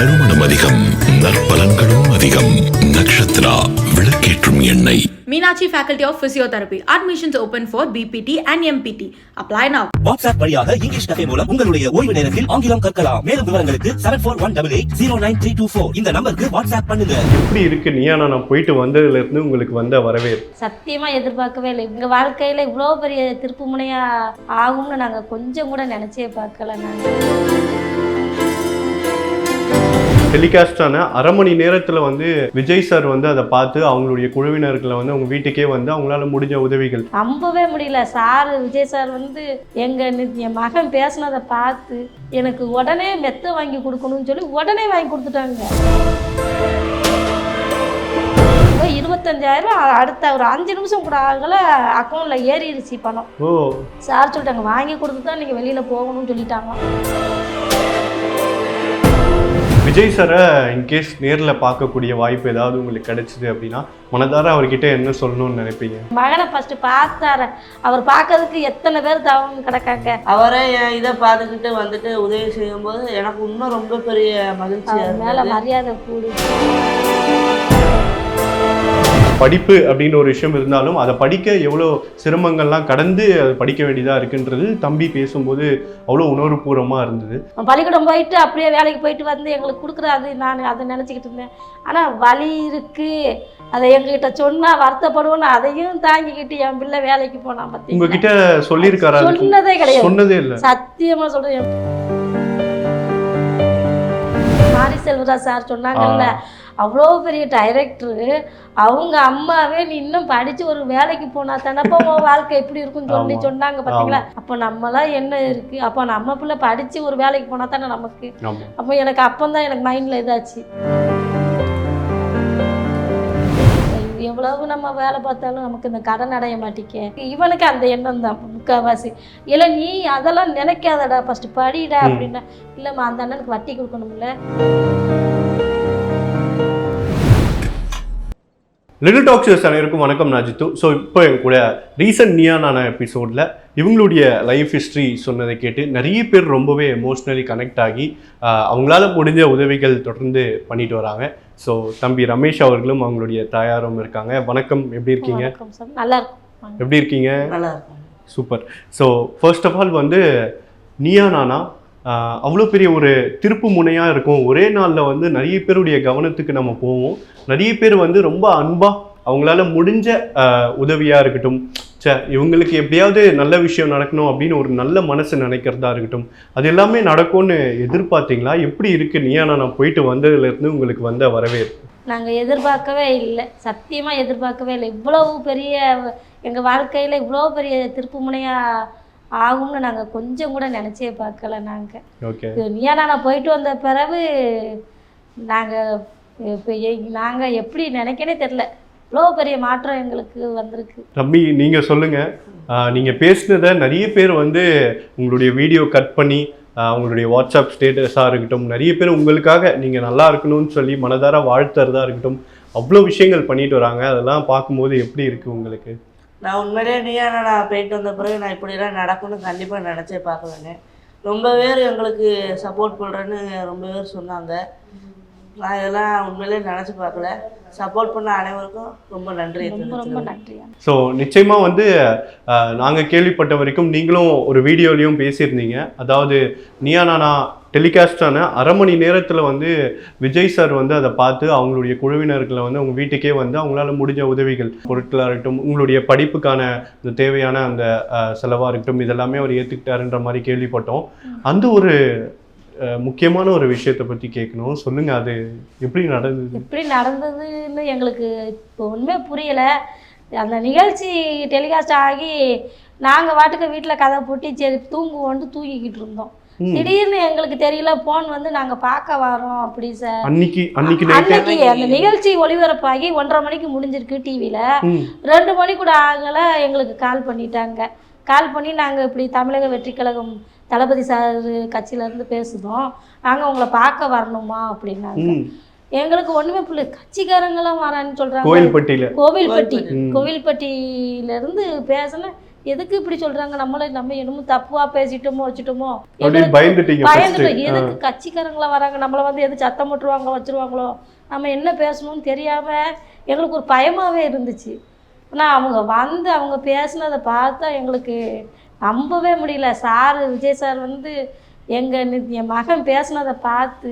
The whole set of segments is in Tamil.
நறுமணம் அதிகம் நற்பலன்களும் அதிகம். நக்ஷத்ரா விளக்கேற்றும் எண்ணெய். Meenakshi Faculty of Physiotherapy. Admissions open for BPT and MPT. Apply now. WhatsApp வழியாக இங்கிலீஷ் கஃபே மூலம் உங்களுடைய ஓய்வு நேரத்தில் ஆங்கிலம் கற்கலாம். மேலும் விவரங்களுக்கு seven four one double eight zero nine three two four இந்த நம்பருக்கு வாட்ஸ்அப் பண்ணுங்க. எப்படி இருக்கு? நீயா நான் போயிட்டு வந்ததுல இருந்து உங்களுக்கு வந்த வரவேற்பு. சத்தியமா எதிர்பார்க்கவே இல்லை. எங்க வாழ்க்கையில இவ்வளோ பெரிய திருப்பு முனையா ஆகும்னு நாங்க கொஞ்சம் கூட நினைச்சே பார்க்கல நாங்க. டெலிகாஸ்ட் ஆன அரை மணி நேரத்துல வந்து விஜய் சார் வந்து அதை பார்த்து அவங்களுடைய குழுவினர்களை வந்து அவங்க வீட்டுக்கே வந்து அவங்களால முடிஞ்ச உதவிகள். நம்பவே முடியல. சார் விஜய் சார் வந்து எங்க என் மகன் பேசுனதை பார்த்து எனக்கு உடனே மெத்த வாங்கி கொடுக்கணும்னு சொல்லி உடனே வாங்கி கொடுத்துட்டாங்க. இருபத்தஞ்சாயிரம் அடுத்த ஒரு அஞ்சு நிமிஷம் கூட ஆகல அக்கௌண்ட்ல ஏறிடுச்சு பணம். சார் சொல்லிட்டாங்க வாங்கி கொடுத்து தான் நீங்க வெளியில போகணும்னு சொல்லிட்டாங்க. விஜய் சாரை இன்கேஸ் நேர்ல பார்க்கக்கூடிய வாய்ப்பு ஏதாவது உங்களுக்கு கிடைச்சது அப்படின்னா மனதார அவர்கிட்ட என்ன சொல்லணும்னு நினைப்பீங்க? மகனை ஃபர்ஸ்ட் பார்த்தார. அவர் பார்க்கறதுக்கு எத்தனை பேர் தவம் கிடக்காங்க. அவரே என் இதை பார்த்துக்கிட்டு வந்துட்டு உதவி செய்யும்போது எனக்கு இன்னும் ரொம்ப பெரிய மகிழ்ச்சியா அவர் மேல மரியாதை கூடு. படிப்பு அப்படின்னு ஒரு விஷயம் இருந்தாலும் அதை படிக்க எவ்வளோ சிரமங்கள்லாம் கடந்து அதை படிக்க வேண்டியதா இருக்குன்றது தம்பி பேசும்போது அவ்வளோ உணர்வுபூர்வமா இருந்தது. பள்ளிக்கூடம் போயிட்டு அப்படியே வேலைக்கு போயிட்டு வந்து எங்களுக்கு கொடுக்குறாது நான் அதை நினச்சிக்கிட்டு இருந்தேன். ஆனால் வலி இருக்கு. அதை எங்ககிட்ட சொன்னா வருத்தப்படுவோன்னு அதையும் தாங்கிக்கிட்டு என் பிள்ளை வேலைக்கு போனான் பார்த்தீங்களா உங்ககிட்ட சொல்லியிருக்காரா? சொன்னதே கிடையாது. சொன்னதே இல்லை. சத்தியமா சொல்றேன். மாரி செல்வராஜ் சார் சொன்னாங்கல்ல அவ்வளோ பெரிய டைரக்டரு அவங்க அம்மாவே நீ இன்னும் படிச்சு ஒரு வேலைக்கு போனா தானப்போ உன் வாழ்க்கை எப்படி இருக்கும்னு சொல்லி. சொன்னாங்க பார்த்தீங்களா அப்போ நம்மளாம் என்ன இருக்கு? அப்போ நம்ம பிள்ளை படிச்சு ஒரு வேலைக்கு போனா தானே நமக்கு? அப்போ எனக்கு அப்பந்தான் எனக்கு மைண்டில் இதாச்சு. எவ்வளவு நம்ம வேலை பார்த்தாலும் நமக்கு இந்த கடன் அடைய மாட்டேங்க இவனுக்கு அந்த எண்ணம் தான் முக்கால்வாசி இல்லை நீ அதெல்லாம் நினைக்காதடா ஃபர்ஸ்ட் படிடா. அப்படின்னா. இல்லைம்மா அந்த அண்ணனுக்கு வட்டி கொடுக்கணும்ல. லிட்டில் டாக்ஸர்ஸ் அனைவருக்கும் வணக்கம் நான் ஜித்து. ஸோ இப்போ என் கூட ரீசன்ட் நியானான எபிசோடில் இவங்களுடைய லைஃப் ஹிஸ்ட்ரி சொன்னதை கேட்டு நிறைய பேர் ரொம்பவே எமோஷ்னலி கனெக்ட் ஆகி அவங்களால முடிஞ்ச உதவிகள் தொடர்ந்து பண்ணிட்டு வராங்க. ஸோ தம்பி ரமேஷ் அவர்களும் அவங்களுடைய தாயாரும் இருக்காங்க. வணக்கம் எப்படி இருக்கீங்க? வணக்கம் சார். நல்லா இருக்கும். வாங்க. எப்படி இருக்கீங்க? Super. So first of all வந்து நீயா நானா அவ்வளோ பெரிய ஒரு திருப்பு முனையாக இருக்கும். ஒரே நாளில் வந்து நிறைய பேருடைய கவனத்துக்கு நம்ம போவோம். நிறைய பேர் வந்து ரொம்ப அன்பாக அவங்களால முடிஞ்ச உதவியாக இருக்கட்டும். சே இவங்களுக்கு எப்படியாவது நல்ல விஷயம் நடக்கணும் அப்படின்னு ஒரு நல்ல மனசு நினைக்கிறதா இருக்கட்டும். அது எல்லாமே நடக்கும்னு எதிர்பார்த்தீங்களா? எப்படி இருக்கு? நீயா நான் போயிட்டு வந்ததுலேருந்து உங்களுக்கு வந்த வரவேற்பு? நாங்கள் எதிர்பார்க்கவே இல்லை. சத்தியமாக எதிர்பார்க்கவே இல்லை. இவ்வளவு பெரிய எங்கள் வாழ்க்கையில் இவ்வளோ பெரிய திருப்பு முனையாக ஆகும்னு நாங்கள் கொஞ்சம் கூட நினச்சே பார்க்கல நாங்கள் ஓகே. நீயா நான் போயிட்டு வந்த பிறகு நாங்கள் இப்போ நாங்கள் எப்படி நினைக்கனே தெரில இவ்வளோ பெரிய மாற்றம் எங்களுக்கு வந்திருக்கு. தம்பி நீங்கள் சொல்லுங்கள் நீங்கள் பேசினதை நிறைய பேர் வந்து உங்களுடைய வீடியோ கட் பண்ணி உங்களுடைய வாட்ஸ்அப் ஸ்டேட்டஸாக இருக்கட்டும் நிறைய பேர் உங்களுக்காக நீங்கள் நல்லா இருக்கணும்னு சொல்லி மனதார வாழ்த்துறதா இருக்கட்டும் அவ்வளோ விஷயங்கள் பண்ணிட்டு வராங்க. அதெல்லாம் பார்க்கும்போது எப்படி இருக்குது உங்களுக்கு? நான் உண்மையிலேயே நீயா நான் போயிட்டு வந்த பிறகு நான் இப்படிலாம் நடக்கும்னு கண்டிப்பாக நினச்சே பார்க்கலங்க. ரொம்ப பேர் எங்களுக்கு சப்போர்ட் பண்ணுறேன்னு ரொம்ப பேர் சொன்னாங்க. நான் இதெல்லாம் உண்மையிலேயே நினச்சி பார்க்கல. சப்போர்ட் பண்ண அனைவருக்கும் ரொம்ப நன்றி. ரொம்ப ரொம்ப நன்றி ஸோ நிச்சயமாக வந்து நாங்கள் கேள்விப்பட்ட வரைக்கும் நீங்களும் ஒரு வீடியோலையும் பேசியிருந்தீங்க. அதாவது நீயா நானா டெலிகாஸ்டான அரை மணி நேரத்தில் வந்து விஜய் சார் வந்து அதை பார்த்து அவங்களுடைய குழுவினர்களை வந்து அவங்க வீட்டுக்கே வந்து அவங்களால முடிஞ்ச உதவிகள் பொருட்களாக இருக்கட்டும் உங்களுடைய படிப்புக்கான இந்த தேவையான அந்த செலவாக இருக்கட்டும் இதெல்லாமே அவர் ஏற்றுக்கிட்டாருன்ற மாதிரி கேள்விப்பட்டோம். அந்த ஒரு முக்கியமான ஒரு விஷயத்தை பற்றி கேட்கணும். சொல்லுங்கள் அது எப்படி நடந்தது? எப்படி நடந்ததுன்னு எங்களுக்கு இப்போ ஒன்றுமே புரியலை. அந்த நிகழ்ச்சி டெலிகாஸ்ட் ஆகி நாங்கள் வாட்டுக்கு வீட்டில் கதை போட்டு சரி தூங்குவோன்ட்டு தூங்கிக்கிட்டு இருந்தோம். திடீர்னு எங்களுக்கு தெரியல ஃபோன் வந்து நாங்கள் பார்க்க வரோம் அப்படி சார் அன்னைக்கு அன்னைக்கு அன்னைக்கு அந்த நிகழ்ச்சி ஒளிபரப்பாகி ஒன்றரை மணிக்கு முடிஞ்சிருக்கு டிவியில் ரெண்டு மணி கூட ஆகலை எங்களுக்கு கால் பண்ணிட்டாங்க. கால் பண்ணி நாங்கள் இப்படி தமிழக வெற்றி கழகம் தளபதி சார் கட்சியிலேருந்து பேசுகிறோம் நாங்கள் உங்களை பார்க்க வரணுமா? அப்படின்னாங்க. எங்களுக்கு ஒன்றுமே புரியல. கட்சிக்காரங்களாம் வரான்னு சொல்கிறாங்க கோயில்பட்டியில் கோவில்பட்டி. ம். கோவில்பட்டியிலேருந்து பேசினேன் எதுக்கு இப்படி சொல்றாங்க? நம்மள நம்ம என்னமோ தப்புவா பேசிட்டோமோ வச்சுட்டோமோ? பயந்துட்டோம். எதுக்கு கட்சிக்காரங்களா வராங்க? நம்மளை வந்து எது சத்தம் போட்டுருவாங்க வச்சிருவாங்களோ? நம்ம என்ன பேசணும்னு தெரியாம எங்களுக்கு ஒரு பயமாவே இருந்துச்சு. ஆனால் அவங்க வந்து அவங்க பேசுனதை பார்த்தா எங்களுக்கு நம்பவே முடியல. சார் விஜய் சார் வந்து எங்கள் என் மகன் பேசுனதை பார்த்து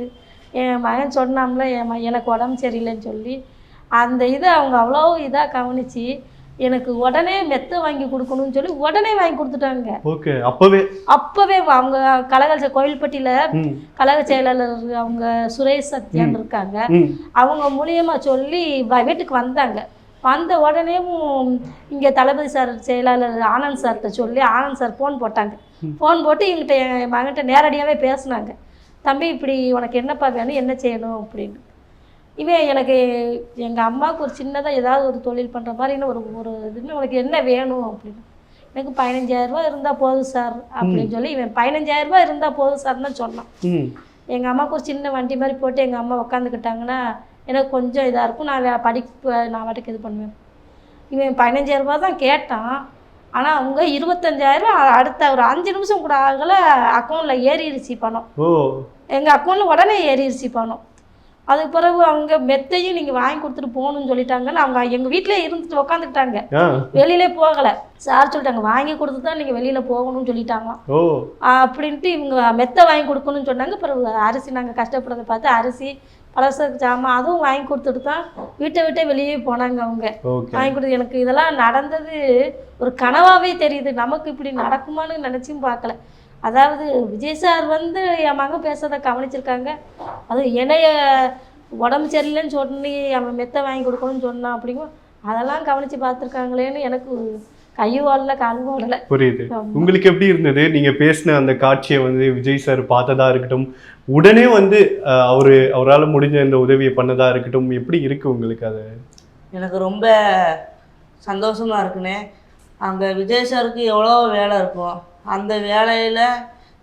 என் மகன் சொன்னாம்ல என் எனக்கு உடம்பு சரியில்லைன்னு சொல்லி அந்த இதை அவங்க அவ்வளோ இதாக கவனித்து எனக்கு உடனே மெத்தை வாங்கி கொடுக்கணும்னு சொல்லி உடனே வாங்கி கொடுத்துட்டாங்க. ஓகே அப்பவே? அப்போவே அவங்க கலகல் கோயில்பட்டியில் கழக செயலாளர் அவங்க சுரேஷ் சத்யான் இருக்காங்க. அவங்க மூலியமா சொல்லி வீட்டுக்கு வந்தாங்க. வந்த உடனேவும் இங்கே தளபதி சார் செயலாளர் ஆனந்த் சார்கிட்ட சொல்லி ஆனந்த் சார் ஃபோன் போட்டாங்க. ஃபோன் போட்டு எங்கிட்ட என் மகன்கிட்ட நேரடியாகவே பேசுனாங்க. தம்பி இப்படி உனக்கு என்னப்பா வேணும்? என்ன செய்யணும்? அப்படின்னு. இவன் எனக்கு எங்கள் அம்மாவுக்கு ஒரு சின்னதாக ஏதாவது ஒரு தொழில் பண்ணுற மாதிரி இன்னும் ஒரு ஒரு இதுன்னு உனக்கு என்ன வேணும் அப்படின்னு. எனக்கு பதினஞ்சாயிரரூபா இருந்தால் போதும் சார் அப்படின்னு சொல்லி இவன் பதினஞ்சாயிரரூபா இருந்தால் போதும் சார்னு சொன்னான். எங்கள் அம்மாவுக்கு ஒரு சின்ன வண்டி மாதிரி போட்டு எங்கள் அம்மா உட்காந்துக்கிட்டாங்கன்னா எனக்கு கொஞ்சம் இதாக இருக்கும். நான் படிப்பு நான் வாட்டுக்கு இது பண்ணுவேன். இவன் பதினஞ்சாயிரம் ரூபாய் தான் கேட்டான். ஆனால் அவங்க இருபத்தஞ்சாயிரம் அடுத்த ஒரு அஞ்சு நிமிஷம் கூட ஆகலை அக்கௌண்ட்டில் ஏறிடுச்சு பணம். எங்கள் அக்கௌண்ட்டில் உடனே ஏறிடுச்சு பணம். அதுக்கு பிறகு அவங்க மெத்தையும் நீங்கள் வாங்கி கொடுத்துட்டு போகணும்னு சொல்லிட்டாங்கன்னு அவங்க எங்கள் வீட்டிலே இருந்துட்டு உட்காந்துக்கிட்டாங்க ஆ. வெளியிலே போகலை. சார் சொல்லிட்டாங்க வாங்கி கொடுத்து தான் நீங்கள் வெளியில் போகணும்னு சொல்லிட்டாங்களாம். அப்படின்ட்டு இவங்க மெத்தை வாங்கி கொடுக்கணும்னு சொன்னாங்க. பிறகு அரிசி நாங்கள் கஷ்டப்படுறத பார்த்து அரிசி பலசரக்கு ஜாமான் அதுவும் வாங்கி கொடுத்துட்டு தான் வீட்டை விட்டே வெளியே போனாங்க அவங்க. வாங்கி கொடுத்து எனக்கு இதெல்லாம் நடந்தது ஒரு கனவாவே தெரியுது. நமக்கு இப்படி நடக்குமான்னு நினச்சும் பார்க்கல. அதாவது விஜய் சார் வந்து என் மகன் பேசுறதை கவனிச்சிருக்காங்க. அது என்னைய உடம்பு சரியில்லைன்னு சொல்லி அவன் மெத்தை வாங்கி கொடுக்கணும்னு சொன்னான் அப்படிங்கும் அதெல்லாம் கவனித்து பார்த்துருக்காங்களேன்னு எனக்கு கையும் ஓடல காலும் ஓடலை. புரியுது. உங்களுக்கு எப்படி இருந்தது? நீங்க பேசின அந்த காட்சியை வந்து விஜய் சார் பார்த்ததா இருக்கட்டும் உடனே வந்து அவரு அவரால் முடிஞ்ச இந்த உதவியை பண்ணதா இருக்கட்டும் எப்படி இருக்கு உங்களுக்கு அது? எனக்கு ரொம்ப சந்தோஷமா இருக்குண்ணே. அங்கே விஜய் சாருக்கு எவ்வளோ வேலை இருக்கும். அந்த வேலையில்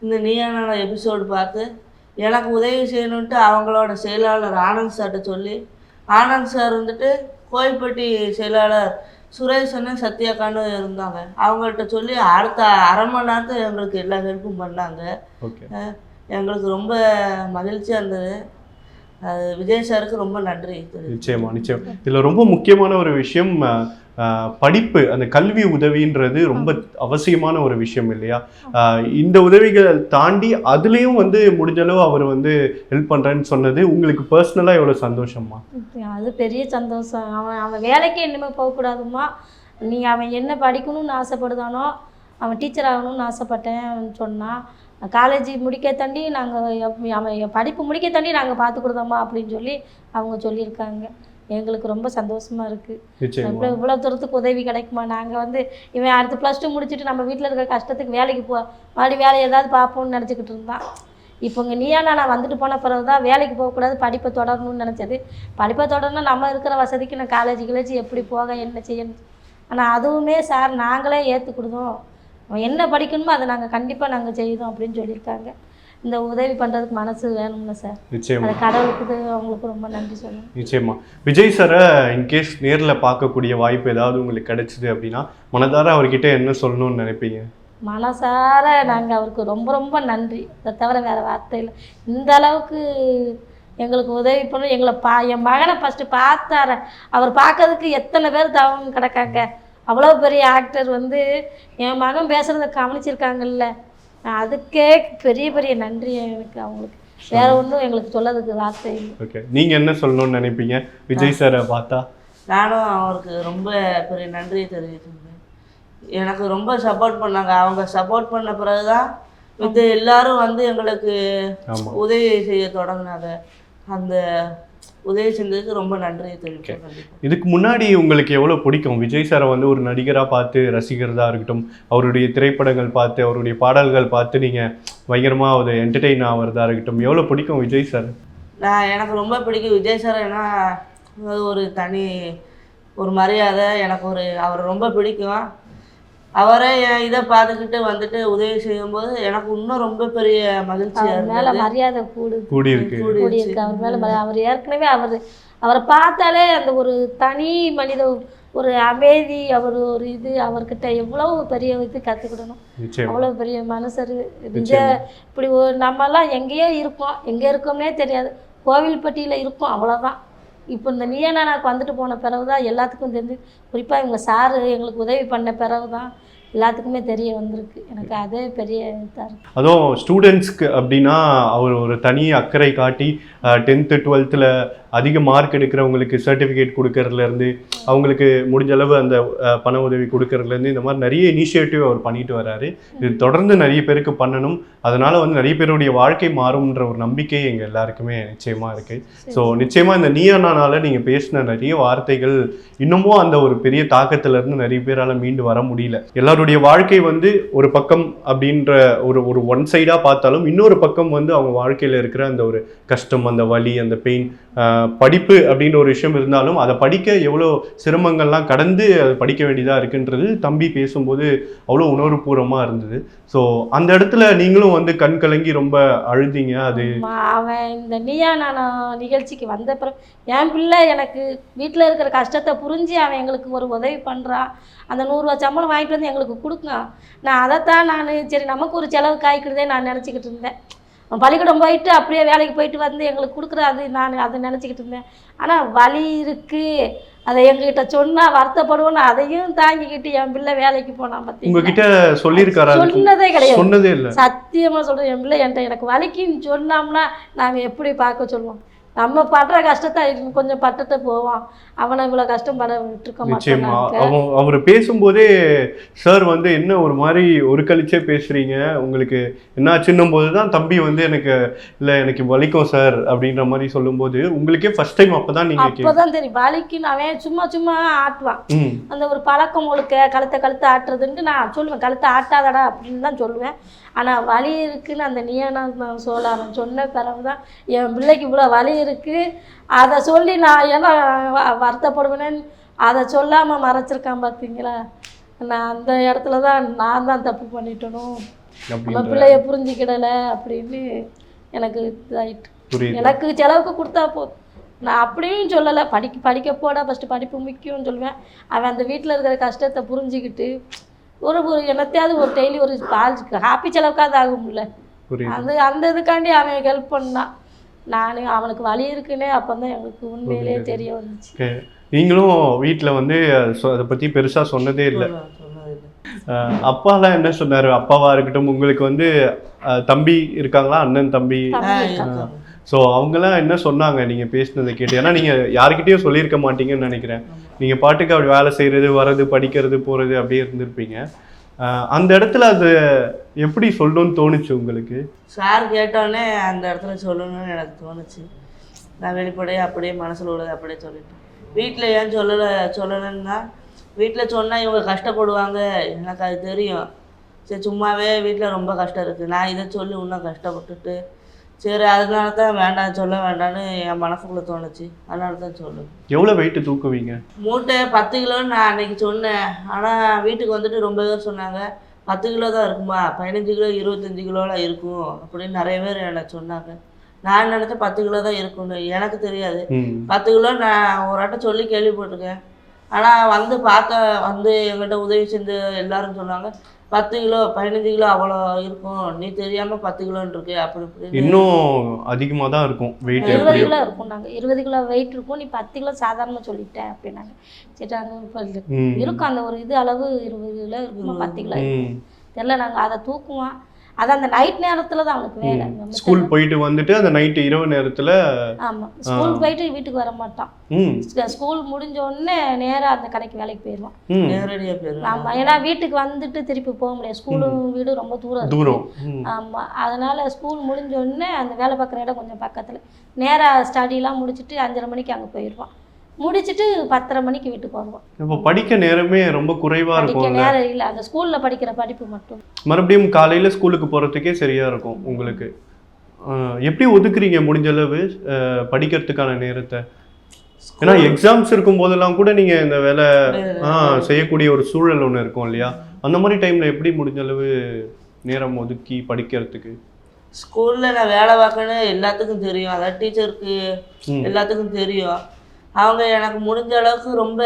இந்த நீயான எபிசோடு பார்த்து எனக்கு உதவி செய்யணுன்ட்டு அவங்களோட செயலாளர் ஆனந்த் சார்கிட்ட சொல்லி ஆனந்த் சார் வந்துட்டு கோயில்பட்டி செயலாளர் சுரேஷன்னு சத்யாக்கான்னு இருந்தாங்க. அவங்கள்ட்ட சொல்லி அடுத்த அரை மணி நேரத்தில் எங்களுக்கு எல்லா ஹெல்ப்பும் பண்ணாங்க. எங்களுக்கு ரொம்ப மகிழ்ச்சியாக இருந்தது. அது விஜய் சாருக்கு ரொம்ப நன்றி. நிச்சயமா நிச்சயம். இதுல ரொம்ப முக்கியமான ஒரு விஷயம் படிப்பு அந்த கல்வி உதவின்றது ரொம்ப அவசியமான ஒரு விஷயம் இல்லையா? இந்த உதவிகளை தாண்டி அதுலேயும் வந்து முடிஞ்சளவு அவர் வந்து ஹெல்ப் பண்ணுறேன்னு சொன்னது உங்களுக்கு பர்சனலாக எவ்வளோ சந்தோஷமா அது பெரிய சந்தோஷம். அவன் அவன் வேலைக்கு இனிமேல் போகக்கூடாதும்மா. நீ அவன் என்ன படிக்கணும்னு ஆசைப்படுதானோ அவன் டீச்சர் ஆகணும்னு ஆசைப்பட்டேன் சொன்னான் காலேஜ் முடிக்க தாண்டி நாங்கள் அவன் படிப்பு முடிக்க தாண்டி நாங்கள் பார்த்து கொடுத்தோம்மா அப்படின்னு சொல்லி அவங்க சொல்லியிருக்காங்க. எங்களுக்கு ரொம்ப சந்தோஷமாக இருக்குது இவ்வளோ தூரத்துக்கு உதவி கிடைக்குமா? நாங்கள் வந்து இவன் அடுத்து ப்ளஸ் டூ முடிச்சுட்டு நம்ம வீட்டில் இருக்க கஷ்டத்துக்கு வேலைக்கு போ மறுபடியும் வேலை ஏதாவது பார்ப்போம்னு நினச்சிக்கிட்டு இருந்தான். இப்போ இங்கே நீயா நான் வந்துட்டு போன பிறகு தான் வேலைக்கு போகக்கூடாது படிப்பை தொடரணும்னு நினச்சது. படிப்பை தொடரணும் நம்ம இருக்கிற வசதிக்கு நான் காலேஜ் கிளேஜ் எப்படி போக என்ன செய்யணும்? ஆனால் அதுவுமே சார் நாங்களே ஏற்று கொடுத்தோம். அவன் என்ன படிக்கணுமோ அதை நாங்கள் கண்டிப்பாக நாங்கள் செய்தோம் அப்படின்னு சொல்லியிருக்காங்க. இந்த உதவி பண்ணுறதுக்கு மனசு வேணும்ல சார் நிச்சயமா. கடவுளுக்கு அவங்களுக்கு ரொம்ப நன்றி சொல்லணும். நிச்சயமா. விஜய் சாரை இன்கேஸ் நேர்ல பார்க்கக்கூடிய வாய்ப்பு ஏதாவது உங்களுக்கு கிடைச்சது அப்படின்னா மனதார அவர்கிட்ட என்ன சொல்லணும்னு நினைப்பீங்க? மனசார நாங்கள் அவருக்கு ரொம்ப ரொம்ப நன்றி. அதை தவிர வேறு வார்த்தை இல்லை. இந்த அளவுக்கு எங்களுக்கு உதவி பண்ணி எங்களை பா என் மகனை ஃபஸ்ட்டு பார்த்தார. அவர் பார்க்கறதுக்கு எத்தனை பேர் தவம் கிடக்காங்க. அவ்வளோ பெரிய ஆக்டர் வந்து என் மகன் பேசுகிறத கவனிச்சிருக்காங்கல்ல. அதுக்கே பெரிய பெரிய நன்றி எனக்கு அவங்களுக்கு. வேற ஒன்றும் எங்களுக்கு சொல்லதுக்கு வார்த்தை ஓகே. நீங்க என்ன சொல்லணும்னு நினைப்பீங்க? விஜய் சாரை பார்த்தா? நானும் அவருக்கு ரொம்ப பெரிய நன்றியை தெரிவிச்சுக்கிறேன். எனக்கு ரொம்ப சப்போர்ட் பண்ணாங்க. அவங்க சப்போர்ட் பண்ண பிறகுதான் மித்த எல்லாரும் வந்து எங்களுக்கு உதவி செய்ய தொடங்கினாங்க. அந்த உதவி செஞ்சதுக்கு ரொம்ப நன்றியை தெரிவிக்கிறேன். இதுக்கு முன்னாடி உங்களுக்கு எவ்வளவு பிடிக்கும்? விஜய் சாரை வந்து ஒரு நடிகரா பார்த்து ரசிக்கிறதா இருக்கட்டும் அவருடைய திரைப்படங்கள் பார்த்து அவருடைய பாடல்கள் பார்த்து நீங்க பயங்கரமா ஒரு என்டர்டெயின் ஆகிறதா இருக்கட்டும் எவ்வளவு பிடிக்கும் விஜய் சார் நான் எனக்கு ரொம்ப பிடிக்கும் விஜய் சார் ஏன்னா ஒரு தனி ஒரு மரியாதை எனக்கு ஒரு அவர் ரொம்ப பிடிக்கும். அவரே என் இதை பார்த்துக்கிட்டு வந்துட்டு உதவி செய்யும்போது எனக்கு இன்னும் ரொம்ப பெரிய மகிழ்ச்சியாக அவர் மேலே மரியாதை கூடு கூடி இருக்கு கூடி இருக்கு அவர் மேலே அவர் ஏற்கனவே அவர் அவரை பார்த்தாலே அந்த ஒரு தனி மனித ஒரு அமைதி அவர் ஒரு இது அவர்கிட்ட எவ்வளோ பெரிய இது கற்றுக்கிடணும் நிச்சயம். அவ்வளோ பெரிய மனுஷர் விஜய இப்படி ஒரு நம்மலாம் எங்கேயோ இருக்கோம். எங்கே இருக்கோம்னே தெரியாது. கோவில்பட்டியில் இருக்கோம். அவ்வளோதான் இப்போ இந்த நீயா நானாக்கு வந்துட்டு போன பிறகு தான் எல்லாத்துக்கும் தெரிஞ்சு குறிப்பாக இவங்க சாரு எங்களுக்கு உதவி பண்ண பிறகு தான் எல்லாத்துக்குமே தெரிய வந்திருக்கு. எனக்கு அதே பெரிய இதாக இருக்குது அதுவும் ஸ்டூடெண்ட்ஸ்க்கு அப்படின்னா அவர் ஒரு தனி அக்கறை காட்டி டென்த்து டுவெல்த்தில் அதிக மார்க் எடுக்கிறவங்களுக்கு சர்டிஃபிகேட் கொடுக்கறதுலேருந்து அவங்களுக்கு முடிஞ்ச அளவு அந்த பண உதவி கொடுக்கறதுலேருந்து இந்த மாதிரி நிறைய இனிஷியேட்டிவ் அவர் பண்ணிட்டு வராரு. இது தொடர்ந்து நிறைய பேருக்கு பண்ணணும். அதனால வந்து நிறைய பேருடைய வாழ்க்கை மாறும்ன்ற ஒரு நம்பிக்கை எங்கள் எல்லாருக்குமே நிச்சயமாக இருக்குது ஸோ நிச்சயமாக இந்த நீயானால நீங்கள் பேசின நிறைய வார்த்தைகள் இன்னமும் அந்த ஒரு பெரிய தாக்கத்துல இருந்து நிறைய பேரால் மீண்டு வர முடியல. எல்லாருடைய வாழ்க்கை வந்து ஒரு பக்கம் அப்படின்ற ஒரு ஒரு ஒன் சைடாக பார்த்தாலும் இன்னொரு பக்கம் வந்து அவங்க வாழ்க்கையில் இருக்கிற அந்த ஒரு கஷ்டம் அந்த வலி அந்த பெயின் படிப்பு அப்படின்ற ஒரு விஷயம் இருந்தாலும் அதை படிக்க எவ்வளோ சிரமங்கள்லாம் கடந்து அதை படிக்க வேண்டியதாக இருக்குன்றது தம்பி பேசும்போது அவ்வளோ உணர்வுபூர்வமாக இருந்தது. ஸோ அந்த இடத்துல நீங்களும் வந்து கண் கலங்கி ரொம்ப அழுதீங்க. அது அவன் இந்த நீயா நானா நிகழ்ச்சிக்கு வந்த பிறகு என் பிள்ளை எனக்கு வீட்டில் இருக்கிற கஷ்டத்தை புரிஞ்சு அவன் எங்களுக்கு ஒரு உதவி பண்ணுறான் அந்த நூறுரூவா சம்பளம் வாங்கிட்டு வந்து எங்களுக்கு கொடுக்கான் நான் அதைத்தான் நான் சரி நமக்கு ஒரு செலவு காய்க்கிறதே நான் நினச்சிக்கிட்டு இருந்தேன். பள்ளிக்கூடம் போயிட்டு அப்படியே வேலைக்கு போயிட்டு வந்து எங்களுக்கு கொடுக்குறாது நான் அதை நினச்சிக்கிட்டு இருந்தேன். ஆனால் வலி இருக்குது அதை எங்ககிட்ட சொன்னால் வருத்தப்படுவோன்னு அதையும் தாங்கிக்கிட்டு என் பிள்ளை வேலைக்கு போனான் பார்த்தீங்களா உங்ககிட்ட சொல்லியிருக்காரா? சொன்னதே கிடையாது. சொன்னதே இல்லை. சத்தியமா சொல்றேன் என் பிள்ளை என்கிட்ட எனக்கு வலிக்குன்னு சொன்னோம்னா நாங்க எப்படி பார்க்க சொல்லுவோம்? நம்ம படுற கஷ்டத்தை கொஞ்சம் பட்டுட்டு போவான். அவனை இவ்வளவு கஷ்டம் பட விட்டுருக்க நிச்சயமா. அவன் அவர் பேசும்போதே சார் வந்து என்ன ஒரு மாதிரி ஒரு கழிச்சே பேசுறீங்க? உங்களுக்கு என்னாச்சுன்னும் போது தான் தம்பி வந்து எனக்கு இல்லை எனக்கு வலிக்கும் சார் அப்படின்ற மாதிரி சொல்லும்போது உங்களுக்கே ஃபர்ஸ்ட் டைம் அப்பதான் நீங்க அப்பதான் தெரியும். வலிக்குன்னு அவன் சும்மா சும்மா ஆட்டுவான். அந்த ஒரு பழக்கம் ஒழுக்க கழுத்தை கழுத்தை ஆட்டுறதுன்ட்டு நான் சொல்லுவேன். கழுத்தை ஆட்டாதடா அப்படின்னு தான் சொல்லுவேன். ஆனால் வலி இருக்குன்னு அந்த நீயானா சொல்ல அவன் சொன்ன பிறகு தான் என் பிள்ளைக்கு இவ்வளோ வலி இருக்குது அதை சொல்லி நான் ஏன்னா வருத்தப்படுவேனேன்னு அதை சொல்லாமல் மறைச்சிருக்கான் பார்த்தீங்களா நான் அந்த இடத்துல தான் நான் தான் தப்பு பண்ணிட்டணும் நம்ம பிள்ளைய புரிஞ்சுக்கிடலை அப்படின்னு எனக்கு புரியுது. எனக்கு செலவுக்கு கொடுத்தா போதும். நான் அப்படியும் சொல்லலை. படிக்க படிக்க போடா ஃபஸ்ட்டு படிப்பு முக்கியம்னு சொல்லுவேன். அவன் அந்த வீட்டில் இருக்கிற கஷ்டத்தை புரிஞ்சுக்கிட்டு ஒரு ஒரு என்னத்தையாவது ஒரு டெய்லி ஒரு பால் ஹாப்பி செலவுக்காவது ஆகும்ல. அது அந்த இதுக்காண்டி அவன் ஹெல்ப் பண்ணான். நான் அவனுக்கு வழி இருக்குன்னே அப்போ தான் எங்களுக்கு உண்மையிலேயே தெரிய வந்துச்சு. நீங்களும் வீட்ல வந்து அதை பத்தி பெருசா சொன்னதே இல்லை. அப்பாலாம் என்ன சொன்னாரு? அப்பாவா இருக்கட்டும் உங்களுக்கு வந்து தம்பி இருக்காங்களா? அண்ணன் தம்பி. ஸோ அவங்கெல்லாம் என்ன சொன்னாங்க? நீங்க பேசினதை கேட்டு. ஏன்னா நீங்க யாருக்கிட்டயும் சொல்லியிருக்க மாட்டீங்கன்னு நினைக்கிறேன். நீங்க பாட்டுக்கு அப்படி வேலை செய்யறது வர்றது படிக்கிறது போறது அப்படியே இருந்திருப்பீங்க. அந்த இடத்துல அது எப்படி சொல்லணும்னு தோணுச்சு உங்களுக்கு? சார் கேட்டோடனே அந்த இடத்துல சொல்லணும்னு எனக்கு தோணுச்சு. நான் வெளிப்படையாக அப்படியே மனசில் உள்ளதை அப்படியே சொல்லிட்டேன். வீட்டில் ஏன் சொல்லலை சொல்லலைன்னா வீட்டில் சொன்னால் இவங்க கஷ்டப்படுவாங்க. எனக்கு அது தெரியும். சரி சும்மாவே வீட்டில் ரொம்ப கஷ்டம் இருக்குது நான் இதை சொல்லி இன்னும் கஷ்டப்பட்டுட்டு சரி அதனால தான் வேண்டாம் சொல்ல வேண்டாம்னு என் மனசுக்குள்ளே தோணுச்சு. அதனால தான் சொல்லுவேன். எவ்வளவு வெயிட் தூக்குவீங்க? மூட்டை பத்து கிலோன்னு நான் அன்னைக்கு சொன்னேன். ஆனால் வீட்டுக்கு வந்துட்டு ரொம்ப பேர் சொன்னாங்க பத்து கிலோ தான் இருக்குமா? பதினஞ்சு கிலோ இருபத்தஞ்சு கிலோலாம் இருக்கும் அப்படின்னு நிறைய பேர் எனக்கு சொன்னாங்க. நான் நினச்சேன் பத்து கிலோ தான் இருக்கும்னு. எனக்கு தெரியாது. பத்து கிலோ நான் ஒரு ஆட்டம் சொல்லி கேள்விப்பட்டிருக்கேன். ஆனால் வந்து பார்த்த வந்து எங்கிட்ட உதவி செஞ்சு எல்லாரும் சொன்னாங்க பத்து கிலோ பதினஞ்சு கிலோ அவ்வளோ இருக்கும். நீ தெரியாமல் பத்து கிலோன்னு இருக்கு அப்படி இப்படின்னு. இன்னும் அதிகமாக தான் இருக்கும் வெயிட் இருபது கிலோ இருக்கும் நாங்கள் இருபது கிலோ வெயிட் இருக்கும். நீ பத்து கிலோ சாதாரணமாக சொல்லிட்டேன் அப்படின்னாங்க. சரி நாங்கள் இருக்கும். அந்த ஒரு இது அளவு இருபது கிலோ இருக்குமா? பத்து கிலோ தெரில நாங்கள் அதை தூக்குவோம். அது அந்த நைட் நேரத்தில் தான் அவனுக்கு வேலை. ஸ்கூல் போயிட்டு வந்துட்டு அந்த நைட்டு இரவு நேரத்துல ஆமாம் ஸ்கூல் போயிட்டு வீட்டுக்கு வர மாட்டான். ம். ஸ்கூல் முடிஞ்ச உடனே நேராக அந்த கடைக்கு வேலைக்கு போயிடுவான் ம். நேரடியாக போயிடுவேன் ஆமாம் ஏன்னா வீட்டுக்கு வந்துட்டு திருப்பி போக முடியாது. ஸ்கூலும் வீடும் ரொம்ப தூரம் இருக்கு. தூரம். ம். ஆமாம் அதனால் ஸ்கூல் முடிஞ்ச உடனே அந்த வேலை பார்க்குற இடம் கொஞ்சம் பக்கத்தில். நேராக ஸ்டடிலாம் முடிச்சுட்டு அஞ்சரை மணிக்கு அங்கே போயிடுவான் முடிச்சுட்டு பத்தரை மணிக்கு வீட்டுக்கு வருவான் இப்போ படிக்க நேரமே ரொம்ப குறைவா படிக்க இருக்கும்ல? நேரம் இல்லை. அந்த ஸ்கூலில் படிக்கிற படிப்பு மட்டும். மறுபடியும் காலையில ஸ்கூலுக்கு போறதுக்கே சரியா இருக்கும் உங்களுக்கு. எப்படி ஒதுக்குறீங்க முடிஞ்ச அளவு படிக்கிறதுக்கான நேரத்தை? ஏன்னா எக்ஸாம்ஸ் இருக்கும் போதெல்லாம் கூட நீங்க இந்த வேலை ஆ செய்யக்கூடிய ஒரு சூழல் ஒன்று இருக்கும் இல்லையா? அந்த மாதிரி டைம்ல எப்படி முடிஞ்ச அளவு நேரம் ஒதுக்கி படிக்கிறதுக்கு? ஸ்கூலில் நான் வேலை பார்க்கணும் எல்லாத்துக்கும் தெரியும். அதாவது டீச்சருக்கு. எல்லாத்துக்கும் தெரியும். அவங்க எனக்கு முடிஞ்ச அளவுக்கு ரொம்ப